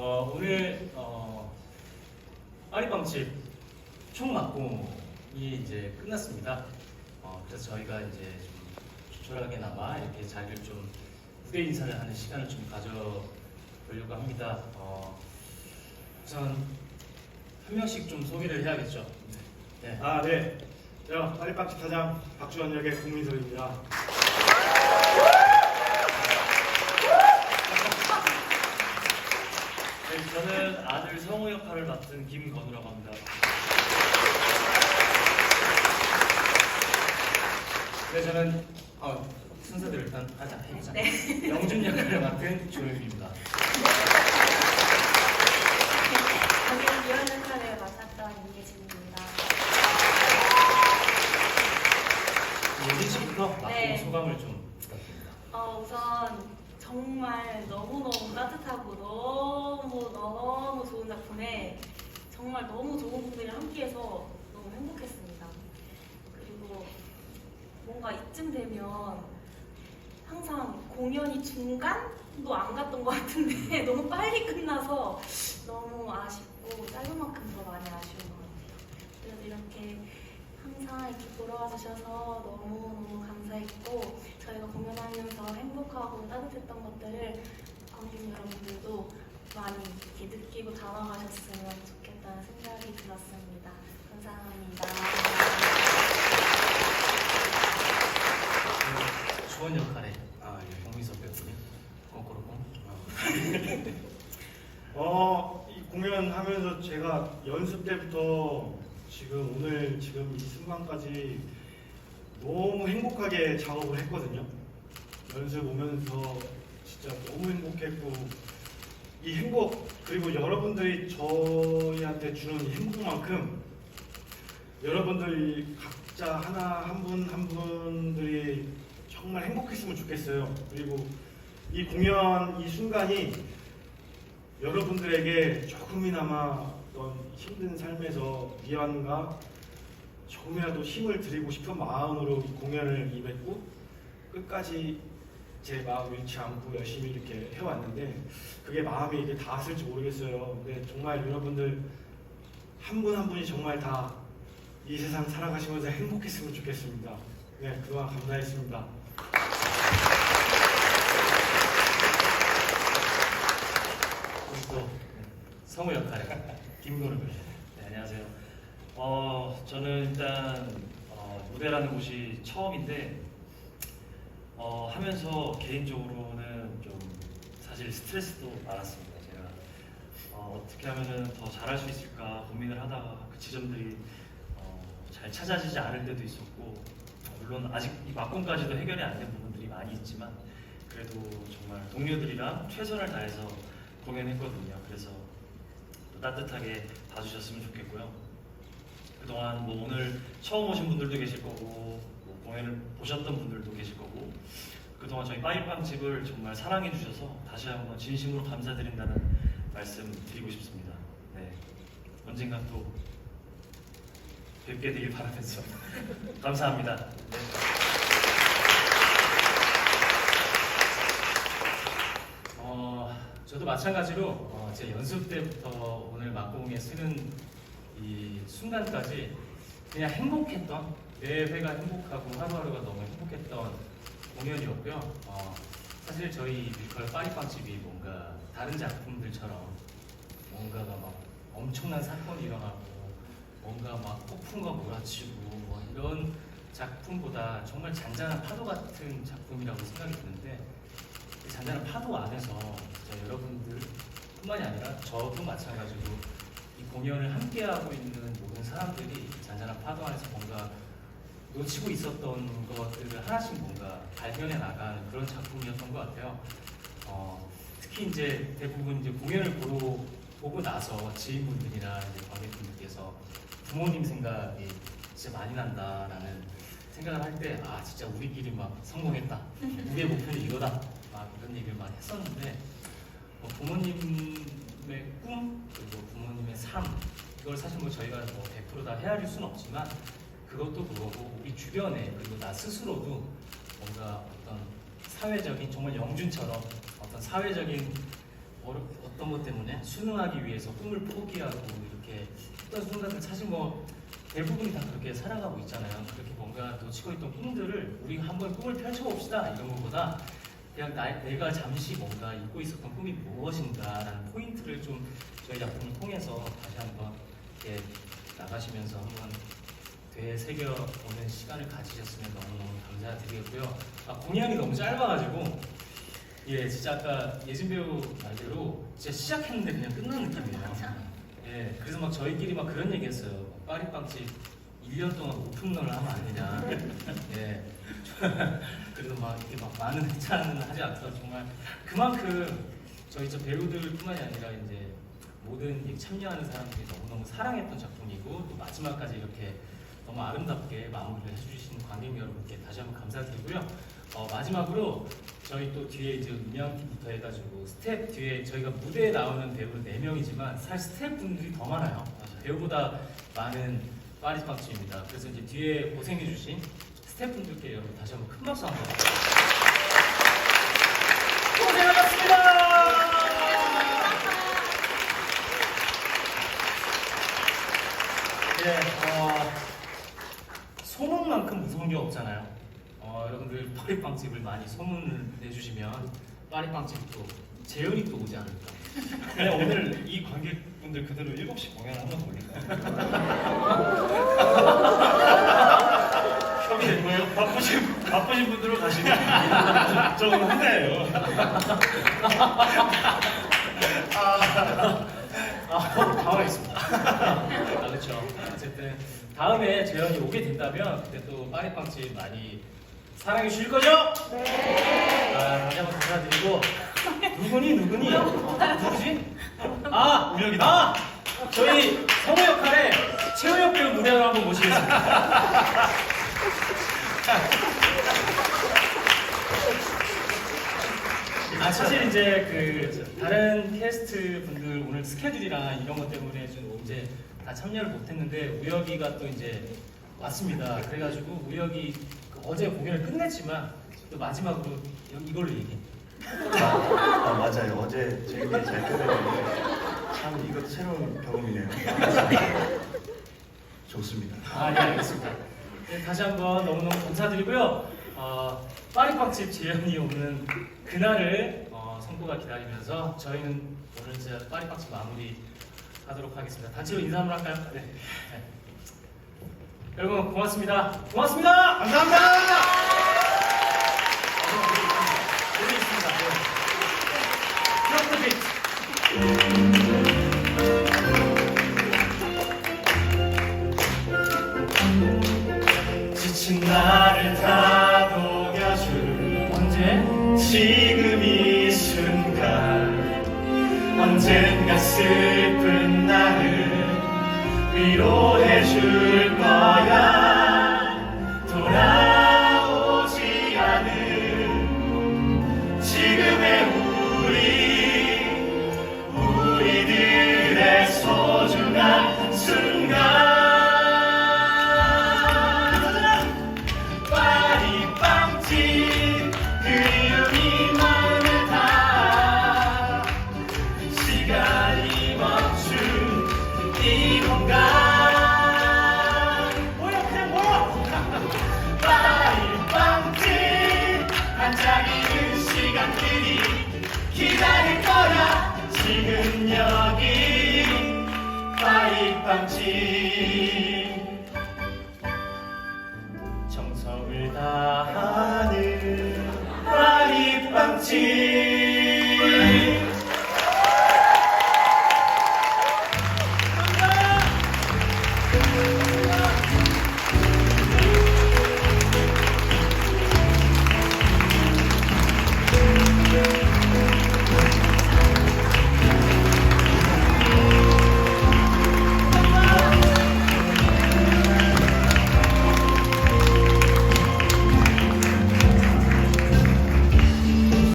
어, 오늘 어, 파리빵집 총 맞고이 이제 끝났습니다. 어, 그래서 저희가 이제 좀 조촐하게나마 이렇게 자리를 좀 후대 인사를 하는 시간을 좀 가져보려고 합니다. 어, 우선 한 명씩 좀 소개를 해야겠죠. 네. 아 네. 제가 파리빵집 사장 박주원 역의 국민석입니다. 네, 저는 아들 성우 역할을 맡은 김건우라고 합니다. 네, 저는 어, 순서대로 일단 하자 해보자. 영준 역할을 맡은 조용입니다. 저는 이런 역할을 맡았던 이예진입니다. 예진 씨부터 맡은 네. 소감을 좀 부탁드립니다. 어, 우선 정말 너무너무 따뜻하고 너무너무 좋은 작품에 정말 너무 좋은 분들이 함께해서 너무 행복했습니다. 그리고 뭔가 이쯤 되면 항상 공연이 중간도 안 갔던 것 같은데 너무 빨리 끝나서 너무 아쉽고 짧은 만큼 더 많이 아쉬운 것 같아요. 그래서 이렇게 항상 이렇게 돌아와 주셔서 너무너무 감사했고 저희가 공연하면서 행복하고 따뜻했던 것들을 관객 여러분들도 많이 이렇게 느끼고 담아가셨으면 좋겠다는 생각이 들었습니다. 감사합니다. 그 주원 역할에 아, 예, 공민석 배우님 거꾸로공 어, 이 공연하면서 제가 연습 때부터 지금 오늘 지금 이 순간까지 너무 행복하게 작업을 했거든요. 연습 오면서 진짜 너무 행복했고 이 행복 그리고 여러분들이 저희한테 주는 이 행복만큼 여러분들이 각자 하나 한 분한 분들이 정말 행복했으면 좋겠어요. 그리고 이 공연 이 순간이 여러분들에게 조금이나마 어떤 힘든 삶에서 위안과 조금이라도 힘을 드리고 싶은 마음으로 이 공연을 임했고 끝까지 제 마음 잃지 않고 열심히 이렇게 해왔는데 그게 마음이 이게 닿았을지 모르겠어요. 근데 정말 여러분들 한 분한 분이 정말 다 이 세상 살아가시면서 행복했으면 좋겠습니다. 네, 그동안 감사했습니다. 그리고 또 네, 성우 역할에 김건우 배우. 네, 안녕하세요. 어, 저는 일단 어, 무대라는 곳이 처음인데 어, 하면서 개인적으로는 좀 사실 스트레스도 많았습니다. 제가 어, 어떻게 하면은 더 잘할 수 있을까 고민을 하다가 그 지점들이 어, 잘 찾아지지 않을 때도 있었고 어, 물론 아직 이 막공까지도 해결이 안 된 부분들이 많이 있지만 그래도 정말 동료들이랑 최선을 다해서 공연했거든요. 그래서 또 따뜻하게 봐주셨으면 좋겠고요. 그동안 뭐 오늘 처음 오신 분들도 계실 거고 뭐 공연을 보셨던 분들도 계실 거고 그동안 저희 빠이빵 집을 정말 사랑해 주셔서 다시 한번 진심으로 감사드린다는 말씀 드리고 싶습니다. 네. 언젠가 또 뵙게 되길 바라면서 감사합니다. 네. 어, 저도 마찬가지로 어, 제 연습 때부터 오늘 막공에 쓰는 이 순간까지 그냥 행복했던 매 회가 행복하고 하루하루가 너무 행복했던 공연이었고요. 어, 사실 저희 뮤지컬 파리빵집이 뭔가 다른 작품들처럼 뭔가가 막 엄청난 사건이 일어나고 뭔가 막 폭풍과 몰아치고 뭐 이런 작품보다 정말 잔잔한 파도 같은 작품이라고 생각이 드는데 이 잔잔한 파도 안에서 진짜 여러분들 뿐만이 아니라 저도 마찬가지로 이 공연을 함께하고 있는 모든 사람들이 잔잔한 파도 안에서 뭔가 놓치고 있었던 것들을 하나씩 뭔가 발견해 나가는 그런 작품이었던 것 같아요. 어, 특히 이제 대부분 이제 공연을 보러 보고 나서 지인분들이나 관객분들께서 부모님 생각이 진짜 많이 난다라는 생각을 할 때 아 진짜 우리끼리 막 성공했다 우리의 목표는 이거다 막 이런 얘기를 많이 했었는데 뭐 부모님의 꿈 삶 이걸 사실 뭐 저희가 뭐 100%다 헤아릴 수는 없지만 그것도 그거고 우리 주변에 그리고 나 스스로도 뭔가 어떤 사회적인 정말 영준처럼 어떤 사회적인 어떤 것 때문에 수능하기 위해서 꿈을 포기하고 이렇게 어떤 순간을 사실 뭐 대부분이 다 그렇게 살아가고 있잖아요. 그렇게 뭔가 놓치고 있던 꿈들을 우리 한번 꿈을 펼쳐봅시다 이런 것보다 그냥 나, 내가 잠시 뭔가 잊고 있었던 꿈이 무엇인가라는 포인트를 좀 저희 작품을 통해서 다시 한번 이렇게 나가시면서 한번 되새겨보는 시간을 가지셨으면 너무너무 감사드리고요. 아, 공약이 너무 짧아가지고 예, 진짜 아까 예진 배우 말대로 진짜 시작했는데 그냥 끝난 느낌이에요. 예, 그래서 막 저희끼리 막 그런 얘기했어요. 파리빵집 1년 동안 오픈런을 하면 안 되냐. 예. 그래도 막 이렇게 막 많은 해찬은 하지 않더라도 정말 그만큼 저희 저 배우들뿐만이 아니라 이제 모든 이 참여하는 사람들이 너무너무 사랑했던 작품이고 또 마지막까지 이렇게 너무 아름답게 마무리를 해주신 관객 여러분께 다시 한번 감사드리고요. 어, 마지막으로 저희 또 뒤에 이제 음향팀부터 해가지고 스텝 뒤에 저희가 무대에 나오는 배우는 4명이지만 사실 스텝분들이 더 많아요. 배우보다 많은 파리스방치입니다. 그래서 이제 뒤에 고생해주신 스태프분들께 여러분 다시 한번 큰 박수 한번 고생하셨습니다. 네, 어, 소문만큼 무서운 게 없잖아요. 어, 여러분들 파리빵집을 많이 소문을 내주시면 파리빵집도 재현이 또 오지 않을까. 네, 오늘 이 관객분들 그대로 7시 공연 한번 돌릴까요? 협의 된 거예요? 바쁘신, 분들로 가시면 저건 혼자예요. 아, 당황했습니다. 아, 그렇죠. 어쨌든 다음에 재현이 오게 된다면 그때 또 파리빵집 많이 사랑해 주실 거죠? 네. 아, 다시 한번 감사드리고 누구니 누구니? 누구지? 아, 우혁이다. 아, 저희 성우 역할에 최우혁 배우 무대로 한번 모시겠습니다. 아 사실 이제 그 다른 캐스트 분들 오늘 스케줄이랑 이런 것 때문에 좀 이제 다 참여를 못했는데 우혁이가 또 이제 왔습니다. 그래가지고 우혁이 그 어제 공연을 끝냈지만 또 마지막으로 여- 이걸로 얘기해. 아, 맞아요. 어제 재밌게 잘 끝냈는데 참 이것도 새로운 경험이네요. 좋습니다. 아, 네, 알겠습니다. 네, 다시 한번 너무너무 감사드리고요. 어, 파리빵집 재현이 오는 그날을 어, 성도가 기다리면서 저희는 오늘 이제 파리빵집 마무리 하도록 하겠습니다. 단체로 인사 한번 할까요? 네. 네. 여러분 고맙습니다. 고맙습니다. 감사합니다! 여기 있습니다. 네. 프로젝트. 지친 나를 언제? 지금 이 순간 언젠가 슬픈 나를 위로해 줄